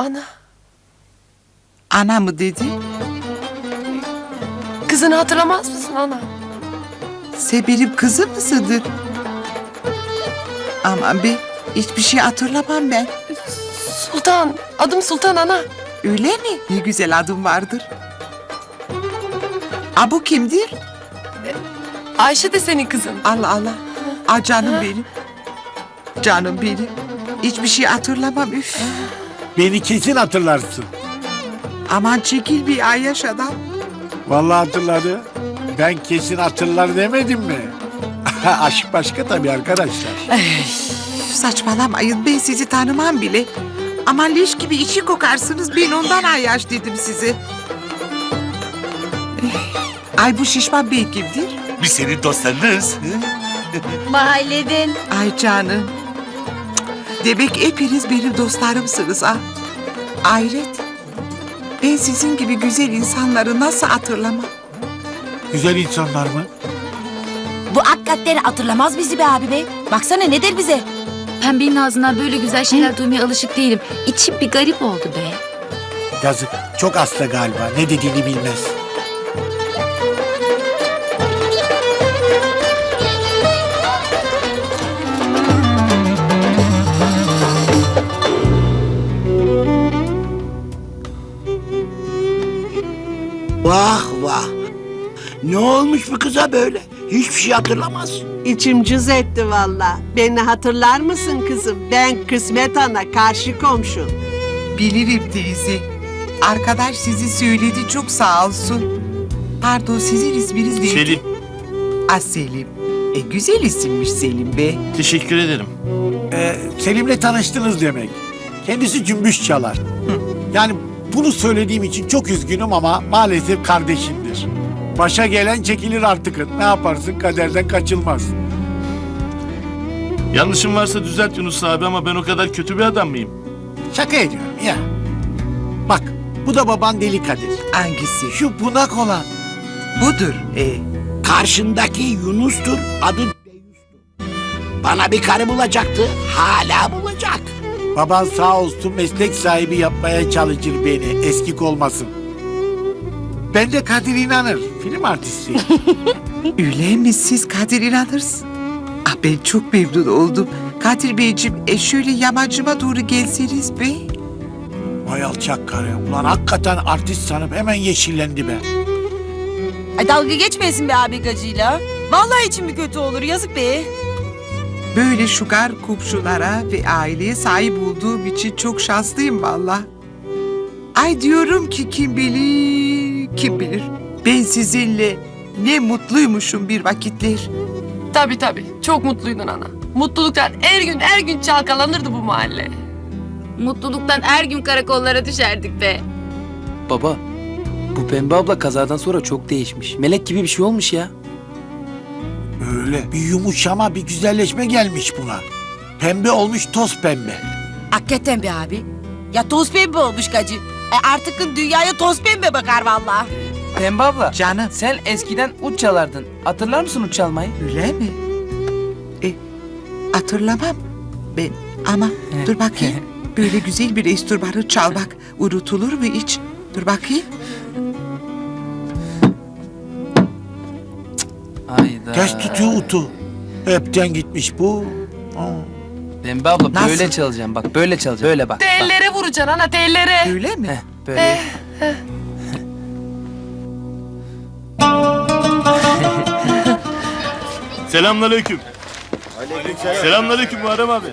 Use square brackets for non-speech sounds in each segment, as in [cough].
Ana. Ana mı dedi? Kızını hatırlamaz mısın ana? Sen benim kızım mısındır? Aman be hiçbir şey hatırlamam ben. Sultan. Adım Sultan ana. Öyle mi? Ne güzel adım vardır. A bu kimdir? Ayşe de senin kızın. Allah Allah. A canım benim. Canım benim. Hiçbir şey hatırlamam üf. Beni kesin hatırlarsın. Aman çekil bir Ayyaş adam. Vallahi hatırladı. Ben kesin hatırlar demedim mi? [laughs] Aşk başka tabii arkadaşlar. Üf, Saçmalamayın ben sizi tanımam bile. Ama leş gibi içi kokarsınız ben ondan Ayyaş dedim size. Eh, Ay bu şişman bey kimdir? Biz senin dostlarınız. Mahalleden. Ay canım. Demek hepiniz benim dostlarımsınız ha. Ayret. Ben sizin gibi güzel insanları nasıl hatırlamam? Güzel insanlar mı? Bu hakikaten hatırlamaz bizi be abi be. Baksana ne der bize? Pembenin ağzından böyle güzel şeyler duymaya alışık değilim. İçim bir garip oldu be. Yazık. Çok hasta galiba. Ne dediğini bilmez. Vah vah. Ne olmuş bu kıza böyle? Hiçbir şey hatırlamaz. İçim cız etti valla. Beni hatırlar mısın kızım? Ben Kısmet Ana, karşı komşun. Bilirim teyze. Arkadaş sizi söyledi çok sağ olsun. Pardon sizin isminiz neydi? Selim. Ah Selim. E güzel isimmiş Selim be. Teşekkür ederim. Ee, Selim'le tanıştınız demek. Kendisi cümbüş çalar. Yani bunu söylediğim için çok üzgünüm ama maalesef kardeşimdir. Başa gelen çekilir artık. Ne yaparsın kaderden kaçılmaz. Yanlışım varsa düzelt Yunus abi ama ben o kadar kötü bir adam mıyım? Şaka ediyorum ya. Bak bu da baban Deli Kadir. Hangisi? Şu bunak olan. Budur. E, Karşındaki Yunus'tur, adı Deyus'tur. Bana bir karı bulacaktı, hala bulacak. Baban sağ olsun meslek sahibi yapmaya çalışır beni. Eskik olmasın. Ben de Kadir inanır. Film artistiyim. [laughs] öyle mi siz Kadir inanırsın? Ah ben çok memnun oldum. Kadir Beyciğim e şöyle yamacıma doğru gelseniz be. Vay alçak karı. Ulan hakikaten artist sanıp hemen yeşillendi be. Ay dalga geçmeyesin be abi gacıyla. Vallahi içim bir kötü olur yazık be. Böyle şugar komşulara ve aileye sahip olduğum için çok şanslıyım valla. Ay diyorum ki kim bilir, kim bilir. Ben sizinle ne mutluymuşum bir vakitler. Tabii tabii. Çok mutluydun ana. Mutluluktan her gün her gün çalkalanırdı bu mahalle. Mutluluktan her gün karakollara düşerdik be. Baba, bu pembe abla kazadan sonra çok değişmiş. Melek gibi bir şey olmuş ya. Öyle. Bir yumuşama, bir güzelleşme gelmiş buna. Pembe olmuş toz pembe. Hakikaten be abi. Ya toz pembe olmuş gacı. E artık dünyaya toz pembe bakar vallahi. Pembe abla, Canım sen eskiden uç çalardın. Hatırlar mısın uç çalmayı? öyle mi? E, hatırlamam ben ama dur bakayım. Böyle güzel bir enstrümanı çalmak [laughs] unutulur mu hiç? Dur bakayım. Hayda. Ters tutuyor utu. Hepten gitmiş bu. Aa. Pembe abla Nasıl? böyle çalacağım bak böyle çalacağım. Böyle bak. bak. Tellere vuracaksın ana tellere. Öyle mi? Heh, böyle. [laughs] Selamünaleyküm. Selamünaleyküm Muharrem abi.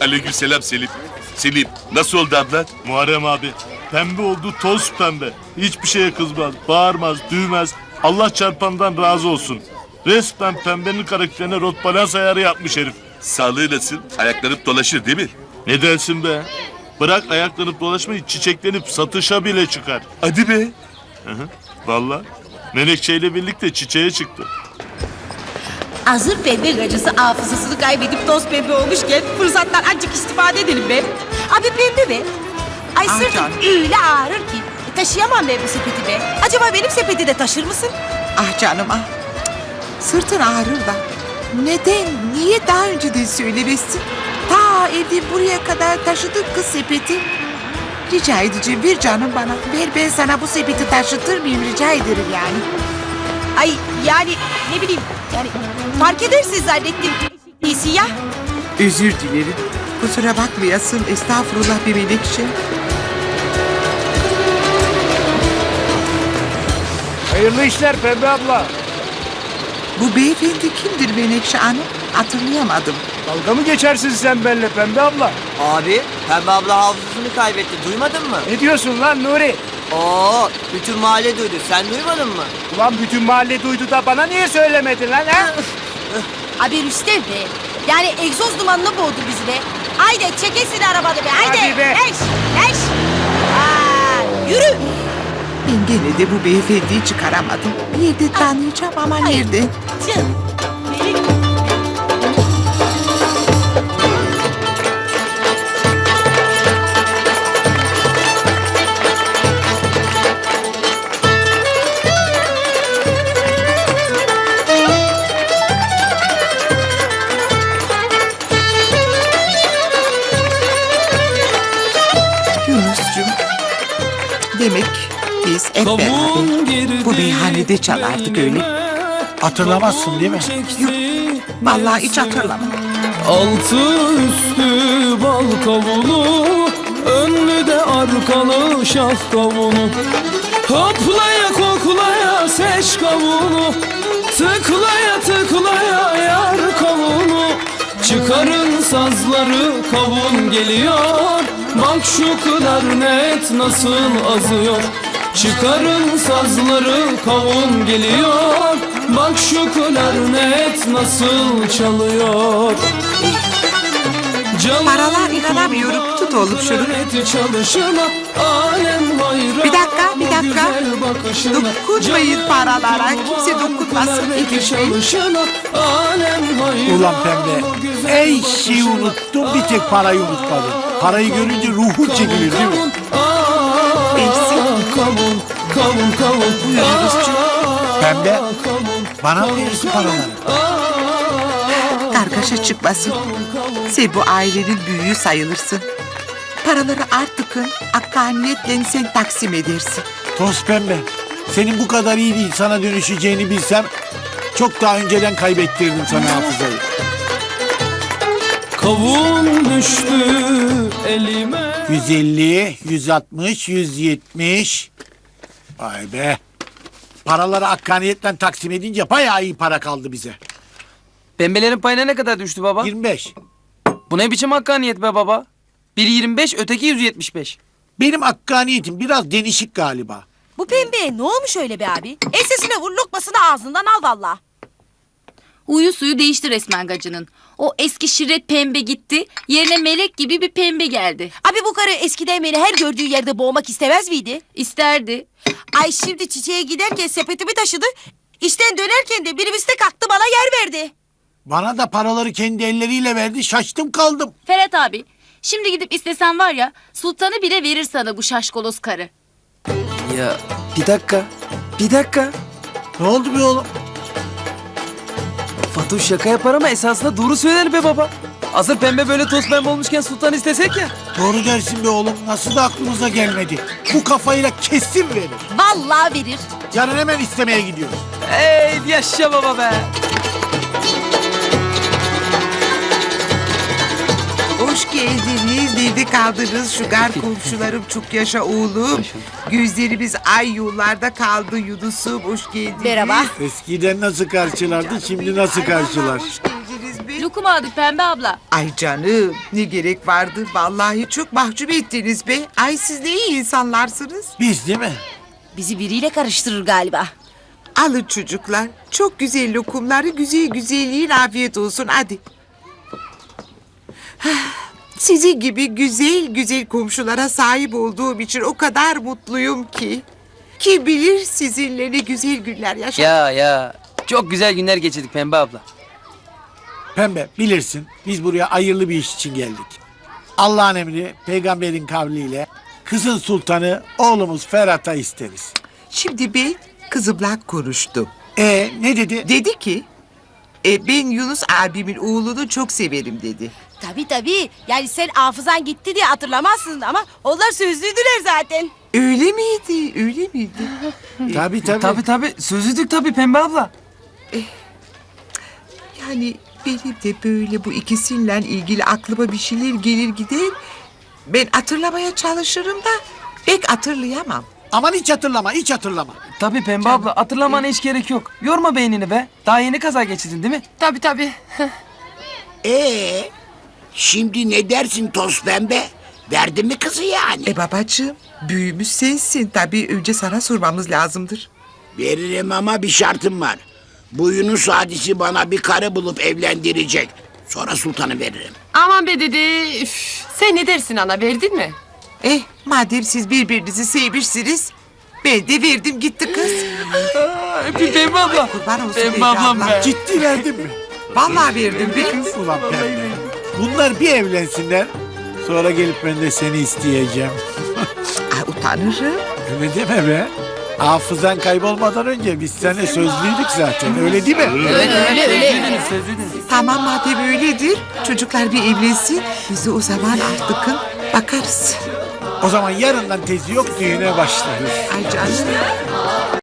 Aleykümselam Selim. Selim nasıl oldu abla? Muharrem abi. Pembe oldu toz pembe. Hiçbir şeye kızmaz, bağırmaz, düğmez. Allah çarpandan razı olsun. Resmen pembenin karakterine rot balans ayarı yapmış herif. Sağlığı nasıl? Ayaklanıp dolaşır değil mi? Ne dersin be? Bırak ayaklanıp dolaşmayı çiçeklenip satışa bile çıkar. Hadi be. Vallahi Menekşe ile birlikte çiçeğe çıktı. Hazır pembe gacısı hafızasını kaybedip toz pembe olmuşken fırsattan azıcık istifade edelim be. Abi pembe be. Ay canım. öyle ağrır ki. Taşıyamam ben bu sepeti be. Acaba benim sepeti de taşır mısın? Ah canım ah. Sırtın ağrır da. Neden? Niye daha önceden söylemezsin? Ta evden buraya kadar taşıdık kız sepeti. Rica edeceğim ver canım bana. Ver ben sana bu sepeti taşıtır mıyım rica ederim yani. Ay yani ne bileyim yani fark edersin zannettim. İyisi ya. Özür dilerim. Kusura bakmayasın estağfurullah bir melekşe. Hayırlı işler Pembe abla. Bu beyefendi kimdir Menekşe Hanım? Hatırlayamadım. Dalga mı geçersin sen benimle Pembe abla? Abi Pembe abla hafızasını kaybetti duymadın mı? Ne diyorsun lan Nuri? Oo bütün mahalle duydu sen duymadın mı? Ulan bütün mahalle duydu da bana niye söylemedin lan ha? Abi Rüstem be. Yani egzoz dumanına boğdu bizi be. Haydi çekesin arabanı be haydi. Hadi be. Eş, eş. Aa, yürü. Ben gene de bu beyefendiyi çıkaramadım. Bir yerde tanıyacağım ama nerede? Çık. Biz hep beraber bu meyhanede çalardık öyle. Hatırlamazsın değil mi? Yok. Vallahi hiç hatırlamam. Altı üstü bal kavunu Önlü de arkalı şaf kavunu Hoplaya koklaya seç kavunu Tıklaya tıklaya yar kavunu Çıkarın sazları kavun geliyor Bak şu klarnet nasıl azıyor Çıkarın sazları kavun geliyor Bak şu klarnet nasıl çalıyor Canım Paralar inanamıyorum. Tut oğlum şunu. klarneti çalışına alem hayran Bir dakika, bir dakika. Dokunmayın paralara, kimse dokunmasın, hayran Ulan Pembe, ey şeyi unuttum bir tek parayı unutmadın. Parayı görünce ruhun çekilir değil mi? Kavun, kavun, kavun. Pembe, bana mı verirsin paraları? Kargaşa çıkmasın. Sen bu ailenin büyüğü sayılırsın. Paraları artıkın, akkaniyetle sen taksim edersin. Toz Pembe, senin bu kadar iyi bir insana dönüşeceğini bilsem... ...çok daha önceden kaybettirdim sana hafızayı. Kavun düştü elime. 150, 160, 170. Vay be. Paraları hakkaniyetle taksim edince bayağı iyi para kaldı bize. Pembelerin payına ne kadar düştü baba? 25. Bu ne biçim hakkaniyet be baba? Biri 25, öteki 175. Benim hakkaniyetim biraz denişik galiba. Bu pembe ne olmuş öyle be abi? Ensesine vur lokmasını ağzından al valla. Huyu suyu değişti resmen gacının. O eski şirret pembe gitti. Yerine melek gibi bir pembe geldi. Abi bu karı eskiden beni her gördüğü yerde boğmak istemez miydi? İsterdi. Ay şimdi çiçeğe giderken sepetimi taşıdı. İşten dönerken de minibüste kalktı bana yer verdi. Bana da paraları kendi elleriyle verdi şaştım kaldım. Ferhat abi, şimdi gidip istesen var ya, sultanı bile verir sana bu şaşkolos karı. Ya bir dakika, bir dakika. Ne oldu be oğlum? Fatoş şaka yapar ama esasında doğru söyler be baba. Hazır pembe böyle toz pembe olmuşken sultan istesek ya. Doğru dersin be oğlum. Nasıl da aklımıza gelmedi. Bu kafayla kesin verir. Vallahi verir. Yarın hemen istemeye gidiyoruz. Ey yaşa baba be. Hoş geldiniz. Nerede kaldınız şugar komşularım çok yaşa oğlum. Gözlerimiz ay yollarda kaldı Yunus'um hoş geldiniz. Merhaba. Eskiden nasıl karşılardı şimdi nasıl karşılar? Hoş geldiniz be. Lokum aldık pembe abla. Ay canım ne gerek vardı vallahi çok mahcup ettiniz be. Ay siz ne iyi insanlarsınız. Biz değil mi? Bizi biriyle karıştırır galiba. Alın çocuklar çok güzel lokumları güzel güzel yiyin afiyet olsun hadi. Sizin gibi güzel güzel komşulara sahip olduğum için o kadar mutluyum ki. Kim bilir sizinle ne güzel günler yaşadım. Ya ya, çok güzel günler geçirdik pembe abla. Pembe bilirsin biz buraya hayırlı bir iş için geldik. Allah'ın emri peygamberin kavliyle kızın sultanı oğlumuz Ferhat'a isteriz. Şimdi ben kızımla konuştum. E ne dedi? Dedi ki, e, ben Yunus abimin oğlunu çok severim dedi. Tabii tabii. Yani sen hafızan gitti diye hatırlamazsın ama onlar sözlüydüler zaten. Öyle miydi? Öyle miydi? [laughs] Tabii tabii. Tabii tabii sözlüdük tabii Pembe abla. Yani benim de böyle bu ikisiyle ilgili aklıma bir şeyler gelir gider. Ben hatırlamaya çalışırım da pek hatırlayamam. Aman hiç hatırlama hiç hatırlama. Tabii Pembe abla hatırlamana hiç gerek yok. Yorma beynini be. Daha yeni kaza geçirdin değil mi? Tabii tabii. Ee, şimdi ne dersin toz pembe? Verdin mi kızı yani? E babacığım büyümüş sensin. Tabii önce sana sormamız lazımdır. Veririm ama bir şartım var. Bu Yunus hadisi bana bir karı bulup evlendirecek. Sonra sultanı veririm. Aman be dede. üf. Sen ne dersin ana verdin mi? Eh madem siz birbirinizi sevmişsiniz ben de verdim gitti kız. Öpeyim Pembe abla. Kurban olsun Pembe Pembe ablam abla. be. Ciddi verdin mi? Vallahi verdim be. Ulan pembe. Bunlar bir evlensinler. Sonra gelip ben de seni isteyeceğim. [laughs] Ay utanırım. Öyle deme be. Hafızan kaybolmadan önce biz seninle sözlüydük zaten. Öyle değil mi? Öyle öyle öyle. Tamam madem öyledir. Çocuklar bir evlensin. Biz de o zaman artık bakarız. O zaman yarından tezi yok düğüne başlarız. Ay canım.